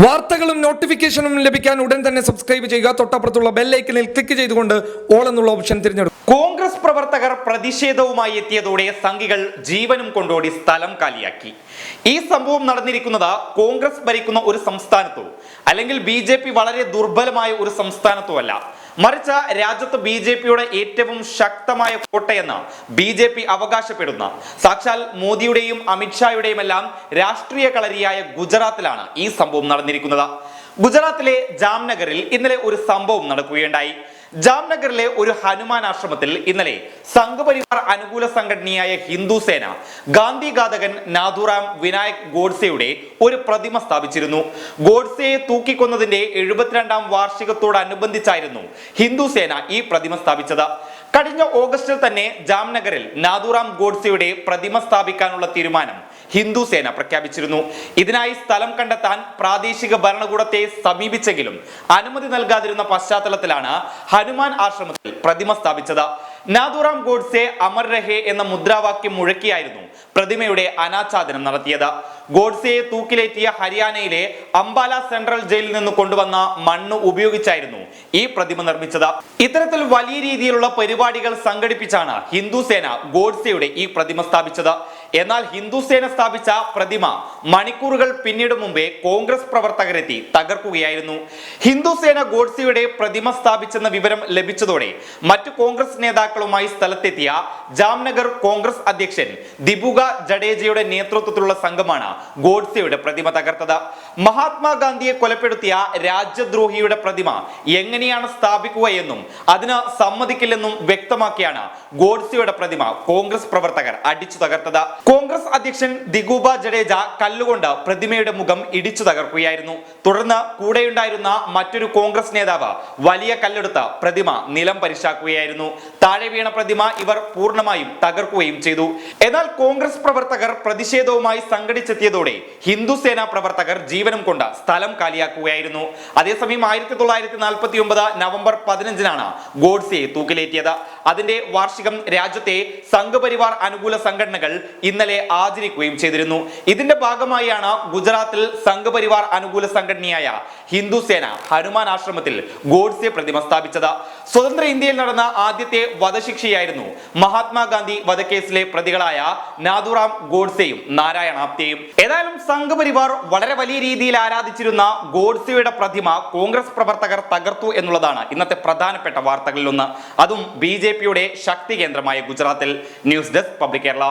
വാർത്തകളും നോട്ടിഫിക്കേഷനും ലഭിക്കാൻ ഉടൻ തന്നെ സബ്സ്ക്രൈബ് ചെയ്യുക. തൊട്ടപ്പുറത്തുള്ള ബെല്ലൈക്കനിൽ ക്ലിക്ക് ചെയ്തുകൊണ്ട് ഓൾ എന്നുള്ള ഓപ്ഷൻ തിരഞ്ഞെടുക്കും കോൺഗ്രസ് പ്രവർത്തകർ പ്രതിഷേധവുമായി എത്തിയതോടെ സംഘികൾ ജീവനും കൊണ്ടോടി സ്ഥലം കാലിയാക്കി. ഈ സംഭവം നടന്നിരിക്കുന്നത് കോൺഗ്രസ് ഭരിക്കുന്ന ഒരു സംസ്ഥാനത്തോ അല്ലെങ്കിൽ ബി വളരെ ദുർബലമായ ഒരു സംസ്ഥാനത്തോ അല്ല. മറിച്ച് രാജ്യത്ത് ബി ജെ പിയുടെ ഏറ്റവും ശക്തമായ കോട്ടയെന്ന് ബി ജെ പി അവകാശപ്പെടുന്ന. സാക്ഷാൽ മോദിയുടെയും അമിത്ഷായുടെയും എല്ലാം രാഷ്ട്രീയ കളരിയായ ഗുജറാത്തിലാണ് ഈ സംഭവം നടന്നിരിക്കുന്നത്. ഗുജറാത്തിലെ ജാംനഗറിൽ ഇന്നലെ ഒരു സംഭവം നടക്കുകയുണ്ടായി. ജാംനഗറിലെ ഒരു ഹനുമാൻ ആശ്രമത്തിൽ ഇന്നലെ സംഘപരിവാർ അനുകൂല സംഘടനയായ ഹിന്ദു സേന ഗാന്ധി ഘാതകൻ നാഥുറാം വിനായക് ഗോഡ്സെയുടെ ഒരു പ്രതിമ സ്ഥാപിച്ചിരുന്നു. ഗോഡ്സെയെ തൂക്കിക്കൊന്നതിന്റെ എഴുപത്തിരണ്ടാം വാർഷികത്തോടനുബന്ധിച്ചായിരുന്നു ഹിന്ദു സേന ഈ പ്രതിമ സ്ഥാപിച്ചത്. കഴിഞ്ഞ ഓഗസ്റ്റിൽ തന്നെ ജാംനഗറിൽ നാഥുറാം ഗോഡ്സെയുടെ പ്രതിമ സ്ഥാപിക്കാനുള്ള തീരുമാനം ഹിന്ദു സേന പ്രഖ്യാപിച്ചിരുന്നു. ഇതിനായി സ്ഥലം കണ്ടെത്താൻ പ്രാദേശിക ഭരണകൂടത്തെ സമീപിച്ചെങ്കിലും അനുമതി നൽകാതിരുന്ന പശ്ചാത്തലത്തിലാണ് ഹനുമാൻ ആശ്രമത്തിൽ പ്രതിമ സ്ഥാപിച്ചത്. നാദുറാം ഗോഡ്സെ അമർ രഹേ എന്ന മുദ്രാവാക്യം മുഴക്കിയായിരുന്നു പ്രതിമയുടെ അനാച്ഛാദനം നടത്തിയത്. ഗോഡ്സെയെ തൂക്കിലേറ്റിയ ഹരിയാനയിലെ അംബാല സെൻട്രൽ ജയിലിൽ നിന്ന് കൊണ്ടുവന്ന മണ്ണ് ഉപയോഗിച്ചായിരുന്നു ഈ പ്രതിമ നിർമ്മിച്ചത്. ഇത്തരത്തിൽ വലിയ രീതിയിലുള്ള പരിപാടികൾ സംഘടിപ്പിച്ചാണ് ഹിന്ദു സേന ഗോഡ്സെയുടെ ഈ പ്രതിമ സ്ഥാപിച്ചത്. എന്നാൽ ഹിന്ദു സേന സ്ഥാപിച്ച പ്രതിമ മണിക്കൂറുകൾ പിന്നീട് മുമ്പേ കോൺഗ്രസ് പ്രവർത്തകരെത്തി തകർക്കുകയായിരുന്നു. ഹിന്ദു സേന ഗോഡ്സിയുടെ പ്രതിമ സ്ഥാപിച്ചെന്ന വിവരം ലഭിച്ചതോടെ മറ്റു കോൺഗ്രസ് നേതാക്കളുമായി സ്ഥലത്തെത്തിയ ജാംനഗർ കോൺഗ്രസ് അധ്യക്ഷൻ ദിബുഗ ജഡേജയുടെ നേതൃത്വത്തിലുള്ള സംഘമാണ് ഗോഡ്സിയുടെ പ്രതിമ തകർത്തത്. മഹാത്മാഗാന്ധിയെ കൊലപ്പെടുത്തിയ രാജ്യദ്രോഹിയുടെ പ്രതിമ എങ്ങനെയാണ് സ്ഥാപിക്കുക എന്നും അതിന് സമ്മതിക്കില്ലെന്നും വ്യക്തമാക്കിയാണ് ഗോഡ്സിയുടെ പ്രതിമ കോൺഗ്രസ് പ്രവർത്തകർ അടിച്ചു തകർത്തത്. കോൺഗ്രസ് അധ്യക്ഷൻ ദിഗൂബ ജഡേജ കല്ലുകൊണ്ട് പ്രതിമയുടെ മുഖം ഇടിച്ചു തകർക്കുകയായിരുന്നു. തുടർന്ന് കൂടെയുണ്ടായിരുന്ന മറ്റൊരു കോൺഗ്രസ് നേതാവ് വലിയ കല്ലെടുത്ത് പ്രതിമ നിലം പരിശാക്കുകയായിരുന്നു. താഴെ വീണ പ്രതിമ ഇവർ പൂർണമായും തകർക്കുകയും ചെയ്തു. എന്നാൽ കോൺഗ്രസ് പ്രവർത്തകർ പ്രതിഷേധവുമായി സംഘടിച്ചെത്തിയതോടെ ഹിന്ദു സേനാ പ്രവർത്തകർ ജീവനം കൊണ്ട സ്ഥലം കാലിയാക്കുകയായിരുന്നു. അതേസമയം ആയിരത്തി തൊള്ളായിരത്തി നാൽപ്പത്തി ഒമ്പത് നവംബർ പതിനഞ്ചിനാണ് ഗോഡ്സെയെ തൂക്കിലേറ്റിയത്. അതിന്റെ വാർഷികം രാജ്യത്തെ സംഘപരിവാർ അനുകൂല സംഘടനകൾ ഇന്നലെ ആചരിക്കുകയും ചെയ്തിരുന്നു. ഇതിന്റെ ഭാഗമായാണ് ഗുജറാത്തിൽ സംഘപരിവാർ അനുകൂല സംഘടനയായ ഹിന്ദു സേന ഹനുമാൻ ആശ്രമത്തിൽ ഗോഡ്സെ പ്രതിമ സ്ഥാപിച്ചത്. സ്വതന്ത്ര ഇന്ത്യയിൽ നടന്ന ആദ്യത്തെ വധശിക്ഷയായിരുന്നു. മഹാത്മാഗാന്ധി വധക്കേസിലെ പ്രതികളായ നാഥുറാം ഗോഡ്സെയും നാരായണ ആപ്തേയും. ഏതായാലും സംഘപരിവാർ വളരെ വലിയ രീതിയിൽ ആരാധിച്ചിരുന്ന ഗോഡ്സെയുടെ പ്രതിമ കോൺഗ്രസ് പ്രവർത്തകർ തകർത്തു എന്നുള്ളതാണ് ഇന്നത്തെ പ്രധാനപ്പെട്ട വാർത്തകളിലൊന്ന്. അതും ബി ജെ പിയുടെ ശക്തി കേന്ദ്രമായ ഗുജറാത്തിൽ. News desk public Kerala.